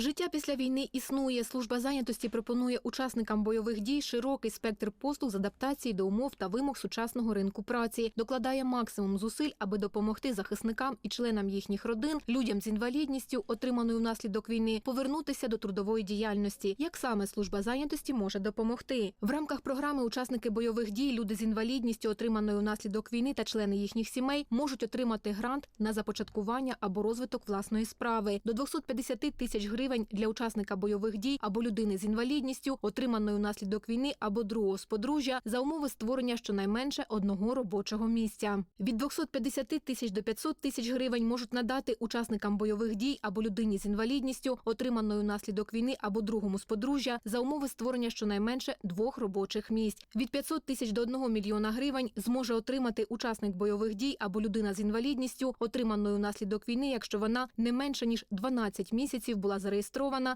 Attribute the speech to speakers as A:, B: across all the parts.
A: Життя після війни існує. Служба зайнятості пропонує учасникам бойових дій широкий спектр послуг з адаптації до умов та вимог сучасного ринку праці. Докладає максимум зусиль, аби допомогти захисникам і членам їхніх родин, людям з інвалідністю, отриманою внаслідок війни, повернутися до трудової діяльності. Як саме служба зайнятості може допомогти? В рамках програми учасники бойових дій, люди з інвалідністю, отриманою внаслідок війни та члени їхніх сімей можуть отримати грант на започаткування або розвиток власної справи до 250 тисяч гривень для учасника бойових дій або людини з інвалідністю, отриманою внаслідок війни або другого з подружжя за умови створення щонайменше одного робочого місця. Від 250 тисяч до 500 тисяч гривень можуть надати учасникам бойових дій або людині з інвалідністю, отриманою внаслідок війни або другому з подружжя за умови створення щонайменше двох робочих місць. Від 500 тисяч до 1 мільйона гривень зможе отримати учасник бойових дій або людина з інвалідністю, отриманою внаслідок війни, якщо вона не менше ніж 12 місяців була зареєстрована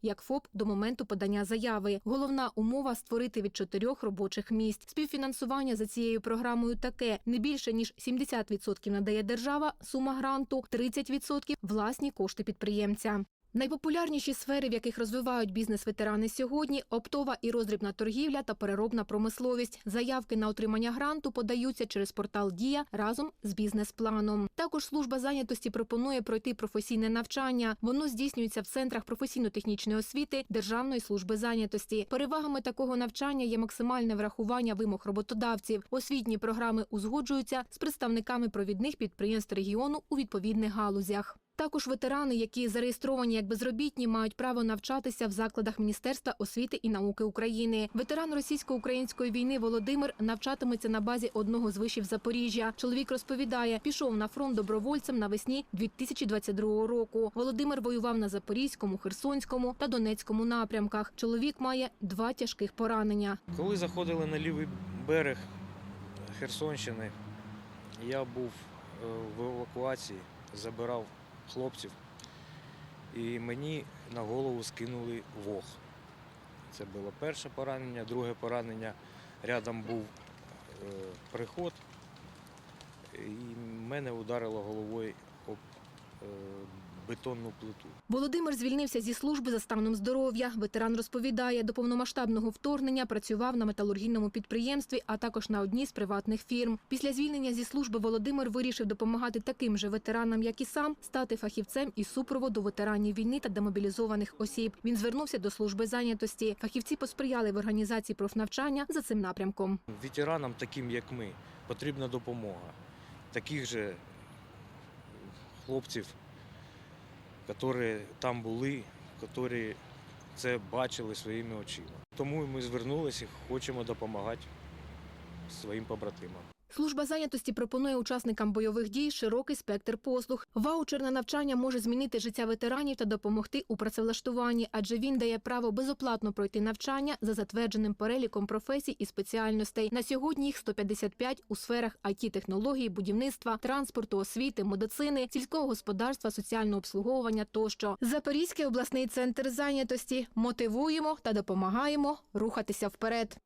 A: як ФОП до моменту подання заяви. Головна умова створити від чотирьох робочих місць. Співфінансування за цією програмою таке: не більше ніж 70% надає держава, сума гранту, 30% – власні кошти підприємця. Найпопулярніші сфери, в яких розвивають бізнес ветерани сьогодні оптова і роздрібна торгівля та переробна промисловість. Заявки на отримання гранту подаються через портал Дія разом з бізнес-планом. Також служба зайнятості пропонує пройти професійне навчання. Воно здійснюється в центрах професійно-технічної освіти Державної служби зайнятості. Перевагами такого навчання є максимальне врахування вимог роботодавців. Освітні програми узгоджуються з представниками провідних підприємств регіону у відповідних галузях. Також ветерани, які зареєстровані як безробітні, мають право навчатися в закладах Міністерства освіти і науки України. Ветеран російсько-української війни Володимир навчатиметься на базі одного з вишів Запоріжжя. Чоловік розповідає, пішов на фронт добровольцем навесні 2022 року. Володимир воював на Запорізькому, Херсонському та Донецькому напрямках. Чоловік має два тяжких поранення.
B: Коли заходили на лівий берег Херсонщини, я був е, в евакуації, забирав хлопців, і мені на голову скинули вог. Це було перше поранення, друге поранення. Рядом був е, приход, і мене ударило головою об е, бетонну плиту.
A: Володимир звільнився зі служби за станом здоров'я. Ветеран розповідає, до повномасштабного вторгнення працював на металургійному підприємстві, а також на одній з приватних фірм. Після звільнення зі служби Володимир вирішив допомагати таким же ветеранам, як і сам, стати фахівцем із супроводу ветеранів війни та демобілізованих осіб. Він звернувся до служби зайнятості. Фахівці посприяли в організації профнавчання за цим напрямком.
B: Ветеранам, таким як ми, потрібна допомога. Таких же хлопців, які там були, які це бачили своїми очима. Тому ми звернулися і хочемо допомагати своїм побратимам.
A: Служба зайнятості пропонує учасникам бойових дій широкий спектр послуг. Ваучер на навчання може змінити життя ветеранів та допомогти у працевлаштуванні, адже він дає право безоплатно пройти навчання за затвердженим переліком професій і спеціальностей. На сьогодні їх 155 у сферах it технології, будівництва, транспорту, освіти, медицини, сільського господарства, соціального обслуговування тощо. Запорізький обласний центр зайнятості мотивуємо та допомагаємо рухатися вперед.